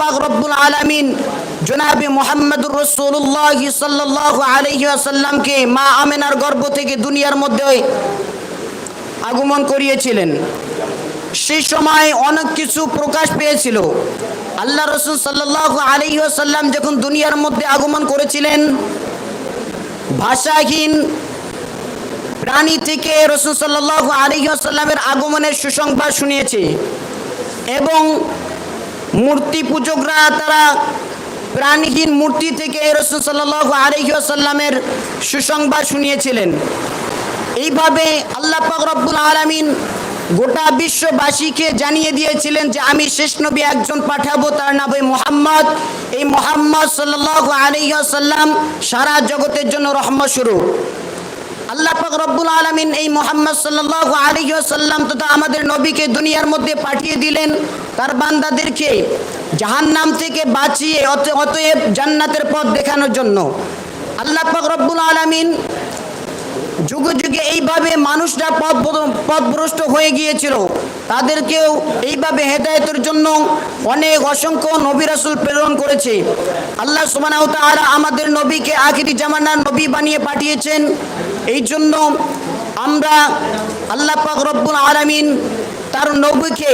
পাক আলামিন রসুল্লাহ মা আমেনার গর্ভ থেকে দুনিয়ার মধ্যে আগমন করিয়েছিলেন। সেই সময় অনেক কিছু প্রকাশ পেয়েছিল। আল্লাহ রসুল সাল্লাহ আলহি আসাল্লাম যখন দুনিয়ার মধ্যে আগমন করেছিলেন, ভাষাহীন প্রাণী থেকে রসুল সাল্লাহ আলহি আসাল্লামের আগমনের সুসংবাদ শুনিয়েছে এবং মূর্তি পূজকরা তারা প্রাণীহীন মূর্তি থেকে রসুল সাল্লাহ আলহিসাল্লামের সুসংবাদ শুনিয়েছিলেন। এইভাবে আল্লাহ পাক রব্বুল আলমিন গোটা বিশ্ববাসীকে জানিয়ে দিয়েছিলেন যে আমি শেষ নবী একজন পাঠাবো, তার নাম ওই মোহাম্মদ। এই মোহাম্মদ সাল্লাহ আলহিসাল্লাম সারা জগতের জন্য রহমত স্বরূপ। আল্লাহ পাক রব্বুল আলমিন এই মোহাম্মদ সাল্লাহ আলহিসাল্লাম তথা আমাদের নবীকে দুনিয়ার মধ্যে পাঠিয়ে দিলেন। তার বান্দাদেরকে জাহান্নাম থেকে বাঁচিয়ে অত- অতএব জান্নাতের পথ দেখানোর জন্য। আল্লাহ পাক রব্বুল আলমিন যুগে যুগে এইভাবে মানুষরা পথ পথভ্রষ্ট হয়ে গিয়েছিল। তাদেরকেও এইভাবে হেদায়তের জন্য অনেক অসংখ্য নবী রাসুল প্রেরণ করেছে। আল্লাহ সুবহানাহু ওয়া আমাদের নবীকে আখিরি জামানার নবী বানিয়ে পাঠিয়েছেন। এই জন্য আমরা আল্লাহ পাক রব্বুল আলামিন তার নবীকে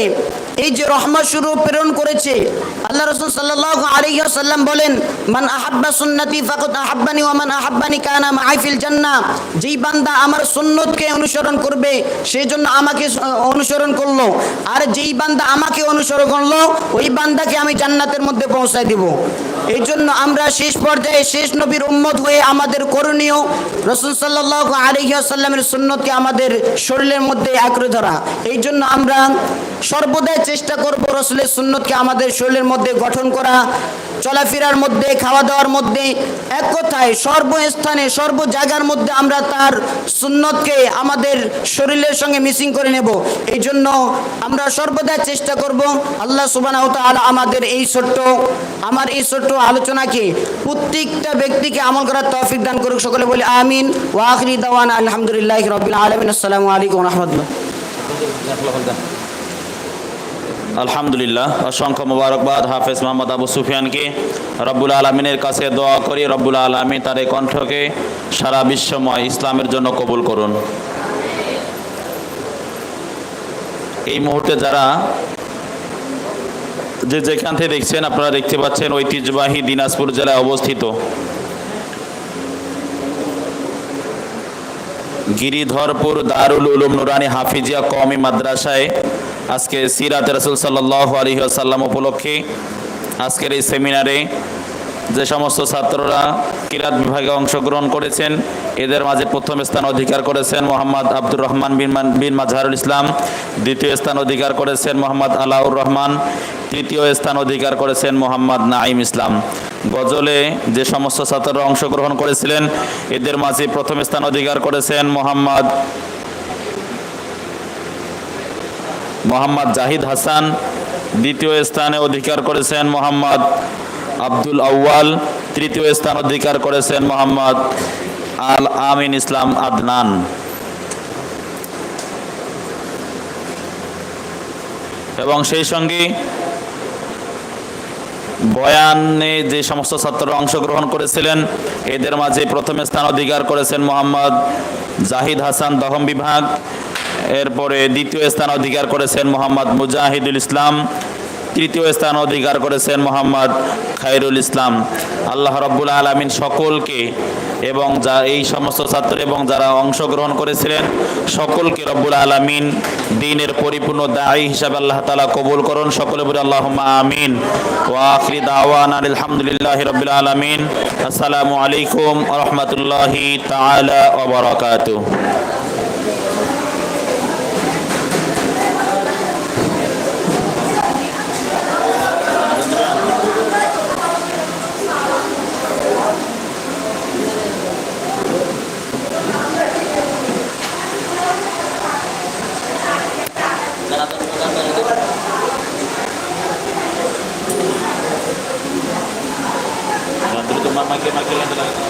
এই যে রহমত শুরু প্রেরণ করেছে, আল্লাহ রসুল সাল্লাহ আলাইহি সাল্লাম বলেন, মান আহাব্বা সুন্নতি ফাকাদ আহাব্বানি ওয়া মান আহাব্বানি কানা মাইফিল জান্নাহ যেই বান্দা আমার সুন্নতকে অনুসরণ করবে সেই জন্য আমাকে অনুসরণ করল। আর যেই বান্দা আমাকে অনুসরণ করল, ওই বান্দাকে আমি জান্নাতের মধ্যে পৌঁছায় দিব। এই জন্য আমরা শেষ পর্যায়ে শেষ নবীর উম্মত হয়ে আমাদের করণীয় রসুল সাল্লাহ আলহিহাসাল্লামের সুন্নতকে আমাদের শরীরের মধ্যে আঁকড়ে ধরা। এই জন্য আমরা সর্বদাই চেষ্টা করব রসুলের সুন্নতকে আমাদের শরীরের মধ্যে গঠন করা, চলাফেরার মধ্যে খাওয়া দাওয়ার মধ্যে, এক কথায় সর্বস্থানে সর্ব জায়গার মধ্যে আমরা তার সুন্নতকে আমাদের শরীরের সঙ্গে মিসিং করে নেব। এই জন্য আমরা সর্বদা চেষ্টা করব, আল্লাহ সুবাহ আমাদের এই ছোট্ট, আমার এই ছোট্ট আলোচনাকে প্রত্যেকটা ব্যক্তিকে আমল করার তৌফিক দান করুক, সকলে বলে আমিন। ওয়াখরি দাওয়ান আলহামদুলিল্লাহ রবিল আলমিন। আসসালামু আলাইকুম রহমতুল্লাহ। আলহামদুলিল্লাহ, অসংখ্য মোবারকবাদ হাফেজ মোহাম্মদ আবু সুফিয়ানকে। রব্বুল আলমিনের কাছে দোয়া করি, রব্বুল আলমী তার এই কণ্ঠকে সারা বিশ্বময় ইসলামের জন্য কবুল করুন। এই মুহূর্তে যারা যে যেখান থেকে দেখছেন আপনারা দেখতে পাচ্ছেন ঐতিহ্যবাহী দিনাজপুর জেলায় অবস্থিত। গিরিধরপুর দারুল উলুম নুরানি হাফিজিয়া কওমি মাদ্রাসায় আজকে সিরাত রসুল সাল্লাহ আলী উপলক্ষে আজকের এই সেমিনারে যে সমস্ত ছাত্ররা কিরাত বিভাগে অংশগ্রহণ করেছেন, এদের মাঝে প্রথম স্থান অধিকার করেছেন মোহাম্মদ আব্দুর রহমান বিন বিন মাজহারুল ইসলাম, দ্বিতীয় স্থান অধিকার করেছেন মোহাম্মদ আলাউর রহমান তৃতীয় স্থান অধিকার করেছেন মোহাম্মদ নাইম ইসলাম। গজলে যে সমস্ত ছাত্ররা অংশগ্রহণ করেছিলেন, এদের মাঝে প্রথম স্থান অধিকার করেছেন মোহাম্মদ মোহাম্মদ জাহিদ হাসান। দ্বিতীয় স্থানে অধিকার করেছেন মোহাম্মদ আব্দুল আউয়াল। তৃতীয় স্থান অধিকার করেছেন মোহাম্মদ আল আমিন ইসলাম আদনান। এবং সেই সঙ্গে বয়ানে যে সমস্ত ছাত্ররা অংশগ্রহণ করেছিলেন, এদের মাঝে প্রথম স্থান অধিকার করেছেন মোহাম্মদ জাহিদ হাসান দহম বিভাগ। এরপরে দ্বিতীয় স্থান অধিকার করেছেন মোহাম্মদ মুজাহিদুল ইসলাম। তৃতীয় স্থান অধিকার করেছেন মোহাম্মদ খায়রুল ইসলাম। আল্লাহ রব্বুল আলমিন সকলকে এবং যা এই সমস্ত ছাত্র এবং যারা অংশগ্রহণ করেছিলেন, সকলকে রব্বুল আলমিন দিনের পরিপূর্ণ দায়ী হিসাবে আল্লাহ তালা কবুল করুন। সকলে বলে আল্লাহ আমিন। ওয়াখরি দাওয়ান আলহামদুলিল্লাহ রবিল আলমিন। আসসালামু আলাইকুম রহমতুল্লাহি তালা ওবরাকাতু Magdalena